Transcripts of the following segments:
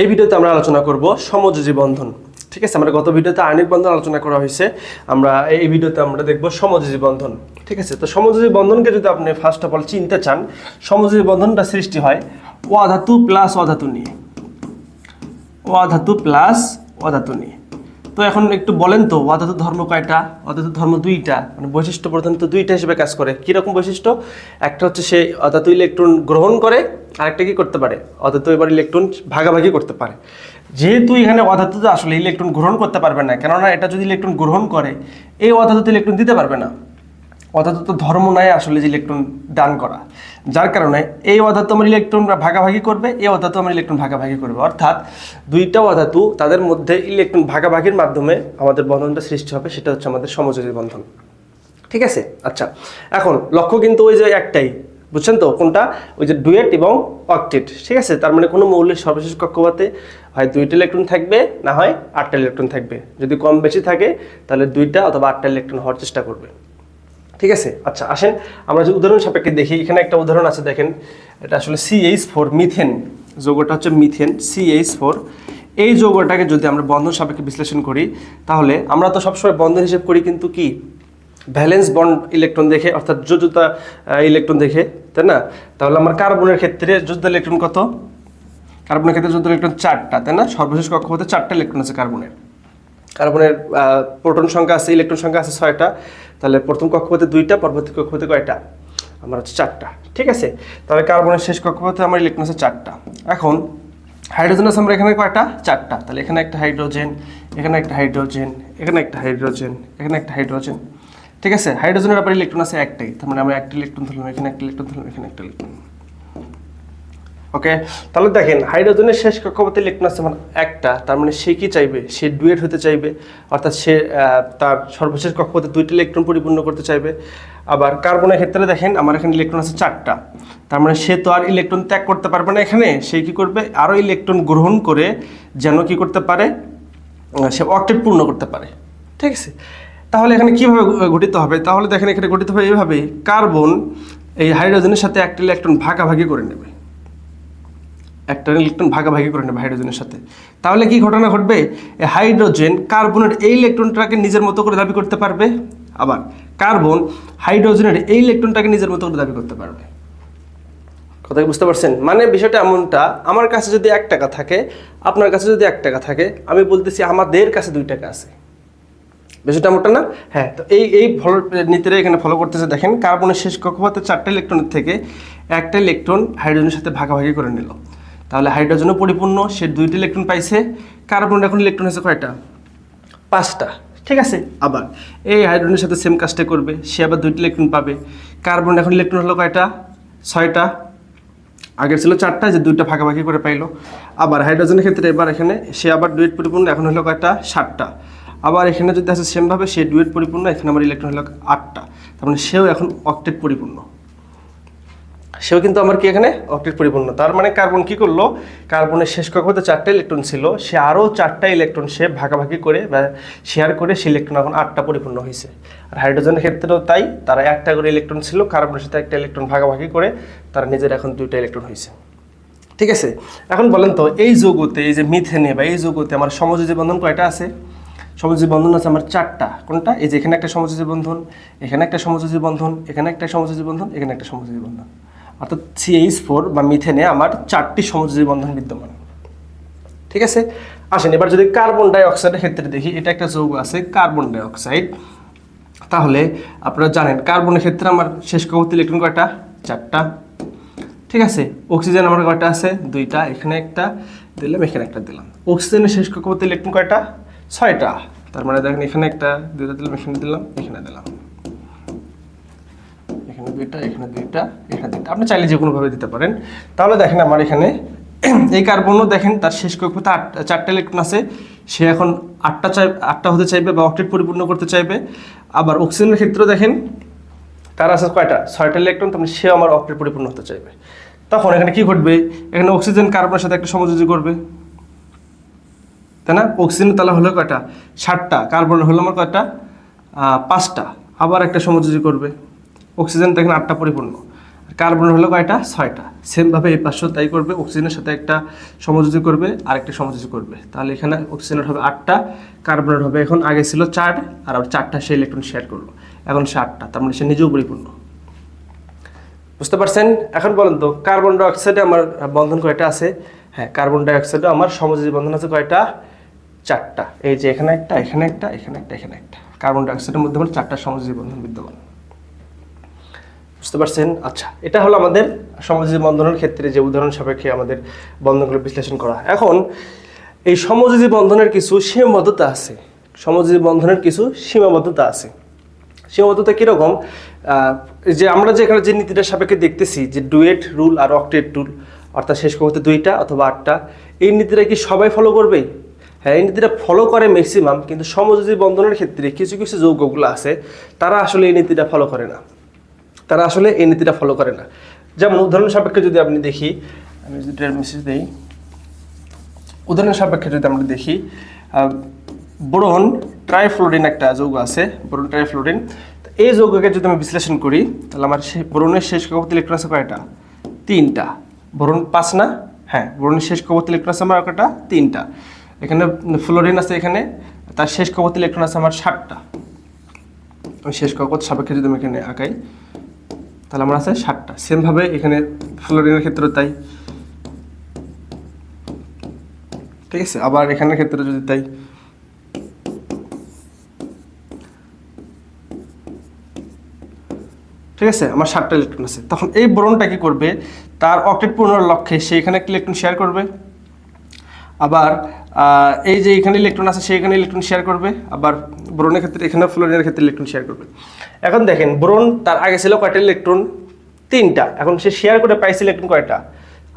এই ভিডিওতে আমরা আলোচনা করব সমযোজী বন্ধন। ঠিক আছে? আমরা গত ভিডিওতে আয়নিক বন্ধন আলোচনা করা হয়েছে। আমরা এই ভিডিওতে আমরা দেখব সমযোজী বন্ধন। ঠিক আছে? তো সমযোজী বন্ধনকে যদি আপনি ফার্স্ট অফ অল চিনতে চান, সমযোজী বন্ধনটা সৃষ্টি হয় অধাতু প্লাস অধাতু নিয়ে। অধাতু প্লাস অধাতু নিয়ে। তো এখন একটু বলেন তো অদাত ধর্ম কয়টা? অদাত ধর্ম দুইটা। মানে বৈশিষ্ট্য প্রধানত দুইটা হিসেবে কাজ করে। কীরকম বৈশিষ্ট্য? একটা হচ্ছে সে অদাত ইলেকট্রন গ্রহণ করে, আরেকটা কি করতে পারে? অধাতু এবার ইলেকট্রন ভাগাভাগি করতে পারে। যেহেতু এখানে অধাতুতে আসলে ইলেকট্রন গ্রহণ করতে পারবে না, কেননা এটা যদি ইলেকট্রন গ্রহণ করে, এই অধাতুতে ইলেকট্রন দিতে পারবে না। অধাতু তো ধর্ম নয় আসলে যে ইলেকট্রন দান করা। যার কারণে এই অধাতু আমার ইলেকট্রন ভাগাভাগি করবে, এই অধাতু আমার ইলেকট্রন ভাগাভাগি করবে। অর্থাৎ দুইটা অধাতু তাদের মধ্যে ইলেকট্রন ভাগাভাগির মাধ্যমে আমাদের বন্ধনটা সৃষ্টি হবে, সেটা হচ্ছে আমাদের সমযোজী বন্ধন। ঠিক আছে? আচ্ছা এখন লক্ষ্য কিন্তু ওই যে একটাই, বুঝছেন তো? কোনটা? ওই যে ডুয়েট এবং অকটেট। ঠিক আছে? তার মানে কোনো মৌলের সর্বশেষ কক্ষপাতে হয় দুইটা ইলেকট্রন থাকবে, না হয় আটটা ইলেকট্রন থাকবে। যদি কম বেশি থাকে, তাহলে দুইটা অথবা আটটা ইলেকট্রন হওয়ার চেষ্টা করবে। ঠিক আছে? আচ্ছা আসেন, আমরা যে উদাহরণ সাপেক্ষে দেখি, এখানে একটা উদাহরণ আছে, দেখেন, এটা আসলে সিএইচ ফোর মিথেন যৌগটা হচ্ছে মিথেন সিএইচ ফোর এই যৌগটাকে যদি আমরা বন্ধন সাপেক্ষে বিশ্লেষণ করি, তাহলে আমরা তো সবসময় বন্ধন হিসেব করি, কিন্তু কি? ভ্যালেন্স বন্ড ইলেকট্রন দেখে, অর্থাৎ যোজতা ইলেকট্রন দেখে, তাই না? তাহলে আমার কার্বনের ক্ষেত্রে যোজতা ইলেকট্রন কত? কার্বনের ক্ষেত্রে যোজতা ইলেকট্রন চারটা, তাই না? সর্বশেষ কক্ষপথে চারটা ইলেকট্রন আছে কার্বনের। কার্বনের প্রোটন সংখ্যা আছে, ইলেকট্রন সংখ্যা আছে ছয়টা। তাহলে প্রথম কক্ষপথে দুইটা, পরবর্তী কক্ষপথে কয়টা? আমার হচ্ছে চারটা, ঠিক আছে? তাহলে কার্বনের শেষ কক্ষপথে আমার ইলেকট্রন আছে চারটা। এখন হাইড্রোজেন আছে আমরা এখানে কয়টা? চারটা। তাহলে এখানে একটা হাইড্রোজেন, এখানে একটা হাইড্রোজেন, এখানে একটা হাইড্রোজেন, এখানে একটা হাইড্রোজেন, ঠিক আছে? হাইড্রোজেনের আবার ইলেকট্রন আছে একটাই, তার মানে আমরা একটা ইলেকট্রন ধরলাম, এখানে একটা ইলেকট্রন ধরলাম, এখানে একটা ইলেকট্রন। ওকে তাহলে দেখেন হাইড্রোজেনের শেষ কক্ষপথে ইলেকট্রন আছে মানে একটা, তার মানে সে কি চাইবে? সে ডুয়েট হতে চাইবে, অর্থাৎ সে তার সর্বশেষ কক্ষপথে দুইটা ইলেকট্রন পরিপূর্ণ করতে চাইবে। আবার কার্বনের ক্ষেত্রে দেখেন, আমার এখানে ইলেকট্রন আছে চারটা। তার মানে সে তো আর ইলেকট্রন ত্যাগ করতে পারবে না এখানে, সে কি করবে? আরও ইলেকট্রন গ্রহণ করে যেন কি করতে পারে? সে অক্টেট পূর্ণ করতে পারে। ঠিক আছে? তাহলে এখানে কীভাবে গঠিত হবে? তাহলে দেখেন এখানে গঠিত হবে এইভাবে কার্বন এই হাইড্রোজেনের সাথে একটা ইলেকট্রন ভাগাভাগি করে নেবে। একটা ইলেকট্রন ভাগাভাগি করে নেবে হাইড্রোজেনের সাথে। তাহলে কি ঘটনা ঘটবে? হাইড্রোজেন কার্বনের এই ইলেকট্রনটাকে নিজের মতো করে দাবি করতে পারবে? আবার কার্বন হাইড্রোজেনের এই ইলেকট্রনটাকে নিজের মতো করে দাবি করতে পারবে। কথা বুঝতে পারছেন? মানে বিষয়টা এমনটা, আমার কাছে যদি এক টাকা থাকে, আপনার কাছে যদি এক টাকা থাকে, আমি বলতেছি আমাদের কাছে দুই টাকা আছে। বিষয়টা এমনটা না? হ্যাঁ তো এই এই ফলো নীতিটা এখানে ফলো করতেছে, দেখেন কার্বনের শেষ কক্ষপথে চারটা ইলেকট্রনের থেকে একটা ইলেকট্রন হাইড্রোজেনের সাথে ভাগাভাগি করে নিল। তাহলে হাইড্রোজেনও পরিপূর্ণ, সে দুইটি ইলেকট্রন পাইছে। কার্বন এখন ইলেকট্রন আছে কয়টা? পাঁচটা। ঠিক আছে? আবার, এই হাইড্রোজেনের সাথে সেম কাজটা করবে, সে আবার দুইটি ইলেকট্রন পাবে। কার্বন এখন ইলেকট্রন হলো কয়টা? ছয়টা। আগের ছিল চারটা, যে দুইটা ভাগাভাগি করে পাইলো। আবার হাইড্রোজেনের ক্ষেত্রে এবার এখানে সে আবার ডুয়েট পরিপূর্ণ, এখন হলো কয়টা? সাতটা। আবার এখানে যদি আছে সেমভাবে সে ডুয়েট পরিপূর্ণ, এখানে আমার ইলেকট্রন হলো আটটা। তার মানে সেও এখন অক্টেট পরিপূর্ণ। সেও কিন্তু আমার কি এখানে? অক্টেট পরিপূর্ণ। তার মানে কার্বন কি করল? কার্বনের শেষ কক্ষপথে চারটা ইলেকট্রন ছিল। সে আরও চারটা ইলেকট্রন সে ভাগাভাগি করে বা শেয়ার করে সে ইলেকট্রন এখন আটটা পরিপূর্ণ হয়েছে। আর হাইড্রোজেনের ক্ষেত্রেও তাই। তারা একটা করে ইলেকট্রন ছিল কার্বনের সাথে একটা ইলেকট্রন ভাগাভাগি করে তারা নিজের এখন দুইটা ইলেকট্রন হয়েছে। ঠিক আছে? এখন বলেন তো, এই যৌগতে, এই যে মিথেনে বা এই যৌগতে আমার সমযোজী বন্ধন কয়টা আছে? সমযোজী বন্ধন আছে আমার চারটা। কোনটা? এই যে এখানে একটা সমযোজী বন্ধন, এখানে একটা সমযোজী বন্ধন, এখানে একটা সমযোজী বন্ধন, এখানে একটা সমযোজী বন্ধন। অর্থাৎ সিএইচ ফোর বা মিথেনে আমার চারটি সমযোজী বন্ধন বিদ্যমান। ঠিক আছে? আসেন, এবার যদি কার্বন ডাই অক্সাইডের ক্ষেত্রে দেখি, এটা একটা যৌগ আছে কার্বন ডাই অক্সাইড তাহলে আপনারা জানেন কার্বনের ক্ষেত্রে আমার শেষ কক্ষপথে ইলেকট্রন কয়টা? চারটা। ঠিক আছে? অক্সিজেন আমার কয়টা আছে? দুইটা। এখানে একটা দিলাম, এখানে একটা দিলাম। অক্সিজেনের শেষ কক্ষপথে ইলেকট্রন কয়টা? ছয়টা। তার মানে দেখেন, এখানে একটা, দুইটা দিলাম, এখানে দিলাম এখানে দিলাম। দুইটা, এখানে দুইটা এখানে দুইটা। আপনি চাইলে যে কোনোভাবে দিতে পারেন। তাহলে দেখেন আমার এখানে এই কার্বনও দেখেন, তার শেষ কক্ষপথে আট চারটা ইলেকট্রন আছে। সে এখন আটটা চাই আটটা হতে চাইবে বা অক্টেট পরিপূর্ণ করতে চাইবে। আবার অক্সিজেনের ক্ষেত্রেও দেখেন, তার আছে কয়টা? ছয়টা ইলেকট্রন তখন সে আমার অক্টেট পরিপূর্ণ হতে চাইবে। তখন এখানে কি ঘটবে? এখানে অক্সিজেন কার্বনের সাথে একটা সমযোজী করবে। তাই না? অক্সিজেন তাহলে হলো কয়টা? ষাটটা কার্বন হলো আমার কয়টা? পাঁচটা। আবার একটা সমযোজী করবে। অক্সিজেন দেখেন আটটা পরিপূর্ণ। কার্বন হলো কয়টা? ছয়টা। সেমভাবে এই পাশেও তাই করবে, অক্সিজেনের সাথে একটা সমযোজী করবে আর একটা সমযোজী করবে। তাহলে এখানে অক্সিজেনের হবে আটটা, কার্বনের হবে এখন আগে ছিল চার, আর আবার চারটা সে ইলেকট্রন শেয়ার করল। এখন সে আটটা, তার মানে সে নিজেও পরিপূর্ণ। বুঝতে পারছেন? এখন বলেন তো, কার্বন ডাইঅক্সাইডে আমার বন্ধন কয়টা আছে? হ্যাঁ কার্বন ডাইঅক্সাইডে আমার সমযোজী বন্ধন আছে কয়টা? চারটা। এই যে এখানে একটা এখানে একটা এখানে একটা এখানে একটা। কার্বন ডাইঅক্সাইডের মধ্যে আমার চারটা সমযোজী বন্ধন বিদ্যমান। বুঝতে পারছেন? আচ্ছা এটা হলো আমাদের সমযোজী বন্ধনের ক্ষেত্রে যে উদাহরণ সাপেক্ষে আমাদের বন্ধনগুলো বিশ্লেষণ করা। এখন, এই সমযোজী বন্ধনের কিছু সীমাবদ্ধতা আছে। সমযোজী বন্ধনের কিছু সীমাবদ্ধতা আছে। সীমাবদ্ধতা কীরকম? যে আমরা যে এখানে যে নীতিটা সাপেক্ষে দেখতেছি যে ডুয়েট, রুল আর অক্টেট রুল অর্থাৎ শেষ করতে দুইটা অথবা আটটা, এই নীতিটা কি সবাই ফলো করবে? হ্যাঁ এই নীতিটা ফলো করে ম্যাক্সিমাম কিন্তু সমযোজী বন্ধনের ক্ষেত্রে কিছু কিছু যৌগগুলো আছে, তারা আসলে এই নীতিটা ফলো করে না। তারা আসলে এই নীতিটা ফলো করে না। যেমন উদাহরণ সাপেক্ষে যদি আপনি দেখি, আমি যদি মেসেজ দিই, উদাহরণ সাপেক্ষে যদি আমরা দেখি বোরন ট্রাইফ্লোরিন একটা যৌগ আছে, বোরন ট্রাইফ্লোরিন। এই যৌগকে যদি আমি বিশ্লেষণ করি, তাহলে আমার সে বোরনের শেষ কবর্তী ইলেকট্রন আছে কয়টা? তিনটা। বোরন পাঁচ না? হ্যাঁ বোরনের শেষ কবর্তী ইলেকট্রন আছে আমার কয়টা? তিনটা। এখানে ফ্লোরিন আছে এখানে, তার শেষ কবর্তী ইলেকট্রন আছে আমার ষাটটা শেষ কবত সাপেক্ষে যদি আমি এখানে আঁকাই তাহলে আমার আছে ষাটটা সেমভাবে এখানে ফ্লোরিনের ক্ষেত্রে তাই। ঠিক আছে? আবার এখানের ক্ষেত্রে যদি তাই। ঠিক আছে? আমার ষাটটা ইলেকট্রন আছে। তখন এই বোরনটা কি করবে? তার অক্টেট পূর্ণর লক্ষ্যে সে এখানে ইলেকট্রন শেয়ার করবে। আবার এই যে এখানে ইলেকট্রন আছে, সেইখানে ইলেকট্রন শেয়ার করবে। আবার ব্রোনের ক্ষেত্রে এখানে ফ্লোরিনের ক্ষেত্রে ইলেকট্রন শেয়ার করবে। এখন দেখেন, ব্রোন তার আগে ছিল কয়টা ইলেকট্রন তিনটা। এখন সে শেয়ার করে পাইছে ইলেকট্রন কয়টা?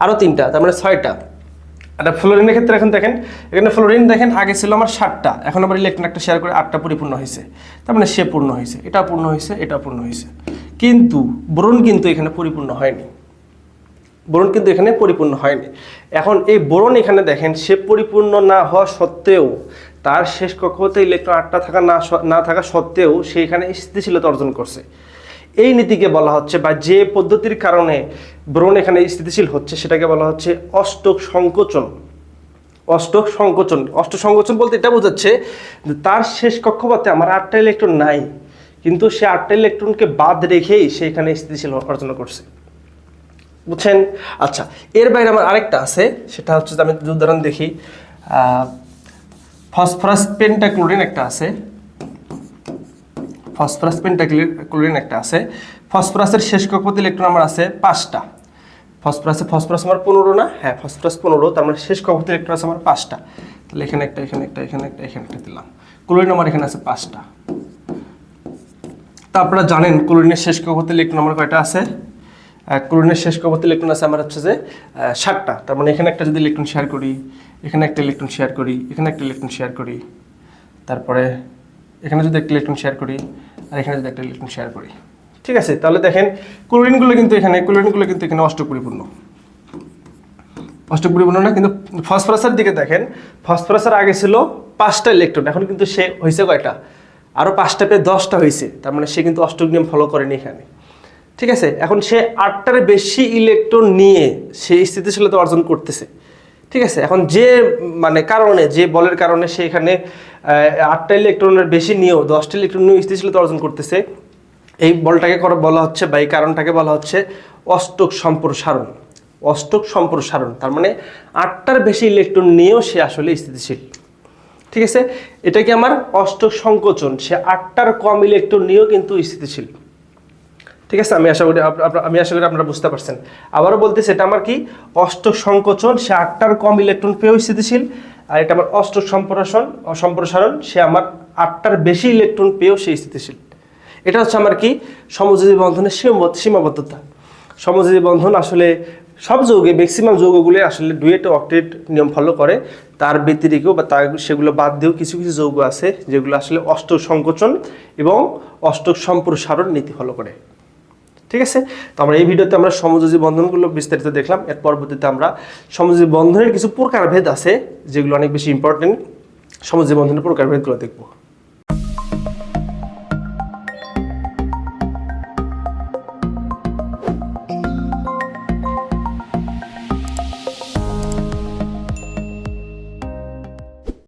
আরও তিনটা, তার মানে ছয়টা। আর ফ্লোরিনের ক্ষেত্রে এখন দেখেন, এখানে ফ্লোরিন দেখেন, আগে ছিল আমার সাতটা। এখন আবার ইলেকট্রন একটা শেয়ার করে আটটা পরিপূর্ণ হয়েছে। তার মানে সে পূর্ণ হয়েছে। এটা পূর্ণ হয়েছে, এটা পূর্ণ হয়েছে। কিন্তু বোরন কিন্তু এখানে পরিপূর্ণ হয়নি। বোরন কিন্তু এখানে পরিপূর্ণ হয়নি। এখন এই বোরন এখানে দেখেন, সে পরিপূর্ণ না হওয়া সত্ত্বেও, তার শেষ কক্ষতে ইলেকট্রন আটটা থাকা না না থাকা সত্ত্বেও সে এখানে স্থিতিশীলতা অর্জন করছে। এই নীতিকে বলা হচ্ছে বা যে পদ্ধতির কারণে ব্রণ এখানে স্থিতিশীল হচ্ছে, সেটাকে বলা হচ্ছে অষ্টক সংকোচন। অষ্টক সংকোচন। অষ্ট সংকোচন বলতে এটা বোঝাচ্ছে তার শেষ কক্ষপথে আমার আটটা ইলেকট্রন নাই, কিন্তু সে আটটা ইলেকট্রনকে বাদ রেখেই সে এখানে স্থিতিশীল অর্জন করছে। বুঝছেন? আচ্ছা এর বাইরে আমার আরেকটা আছে, সেটা হচ্ছে যে আমি উদাহরণ দেখি ফসফরাস পেন্টাক্লোরিন একটা আছে। ফসফরাস পেন্টাক্লোরিন একটা আছে। ফসফরাসের শেষ কক্ষপথ ইলেকট্রন আমার আছে পাঁচটা। ফসফরাসে ফসফরাস আমার পনেরো না? হ্যাঁ ফসফরাস পনেরো, তার মানে শেষ কক্ষপথ ইলেকট্রন আছে আমার পাঁচটা। তাহলে এখানে একটা এখানে একটা এখানে একটা এখানে একটা দিলাম। ক্লোরিন আমার এখানে আছে পাঁচটা। তা আপনারা জানেন, ক্লোরিনের শেষ কক্ষপথ ইলেকট্রন আমার কয়টা আছে? ক্লোরিনের শেষ কক্ষপথ ইলেকট্রন আছে, আমার হচ্ছে যে ষাটটা তার মানে এখানে একটা যদি ইলেকট্রন শেয়ার করি, এখানে একটা ইলেকট্রন শেয়ার করি, এখানে একটা ইলেকট্রন শেয়ার করি, তারপরে এখানে যদি একটা ইলেকট্রন শেয়ার করি, আর এখানে যদি একটা ইলেকট্রন শেয়ার করি। ঠিক আছে, তাহলে দেখেন ক্লোরিনগুলো কিন্তু এখানে ক্লোরিনগুলো কিন্তু এখানে অষ্ট অষ্টপরিপূর্ণ। অষ্টপরিপূর্ণ না, কিন্তু ফসফরাসের দিকে দেখেন ফসফরাসের আগে ছিল পাঁচটা ইলেকট্রন এখন কিন্তু সে হয়েছে কয়টা? আরও পাঁচটা পেয়ে দশটা হয়েছে তার মানে সে কিন্তু অষ্টক নিয়ম ফলো করেনি এখানে। ঠিক আছে? এখন সে আটটার বেশি ইলেকট্রন নিয়ে সে স্থিতিশীলতা অর্জন করতেছে। ঠিক আছে? এখন যে মানে কারণে, যে বলের কারণে সে এখানে আটটা ইলেকট্রনের বেশি নিয়েও দশটা ইলেকট্রন নিয়েও স্থিতিশীলতা অর্জন করতেছে। এই বলটাকে বলা হচ্ছে বা এই কারণটাকে বলা হচ্ছে অষ্টক সম্প্রসারণ। অষ্টক সম্প্রসারণ, তার মানে আটটার বেশি ইলেকট্রন নিয়েও সে আসলে স্থিতিশীল। ঠিক আছে? এটা কি আমার অষ্টক সংকোচন? সে আটটার কম ইলেকট্রন নিয়েও কিন্তু স্থিতিশীল। ঠিক আছে, আমি আশা করি আমি আশা করি আপনারা বুঝতে পারছেন। আবারও বলতে সেটা আমার কি? অষ্ট সংকোচন, সে আটটার কম ইলেকট্রন পেয়েও স্থিতিশীল, আর এটা আমার অষ্ট সম্প্রসারণ সম্প্রসারণ, সে আমার আটটার বেশি ইলেকট্রন পেয়েও সে স্থিতিশীল। এটা হচ্ছে আমার কি? সমযোজী বন্ধনের সীমাবদ্ধ, সীমাবদ্ধতা। সমযোজী বন্ধন আসলে সব যৌগে ম্যাক্সিমাম যৌগগুলো আসলে ডুয়েট ও অক্টেট নিয়ম ফলো করে। তার ব্যতিরিকেও বা তার সেগুলো বাদ দিয়েও কিছু কিছু যৌগ আছে, যেগুলো আসলে অষ্ট সংকোচন এবং অষ্ট সম্প্রসারণ নীতি ফলো করে। ঠিক আছে? তো আমরা এই ভিডিওতে আমরা সমযোজী বন্ধনগুলো বিস্তারিত দেখলাম। এর পরবর্তীতে আমরা সমযোজী বন্ধনের কিছু প্রকারভেদ আছে, যেগুলো অনেক বেশি ইম্পর্টেন্ট সমযোজী বন্ধনের প্রকারভেদগুলো দেখব।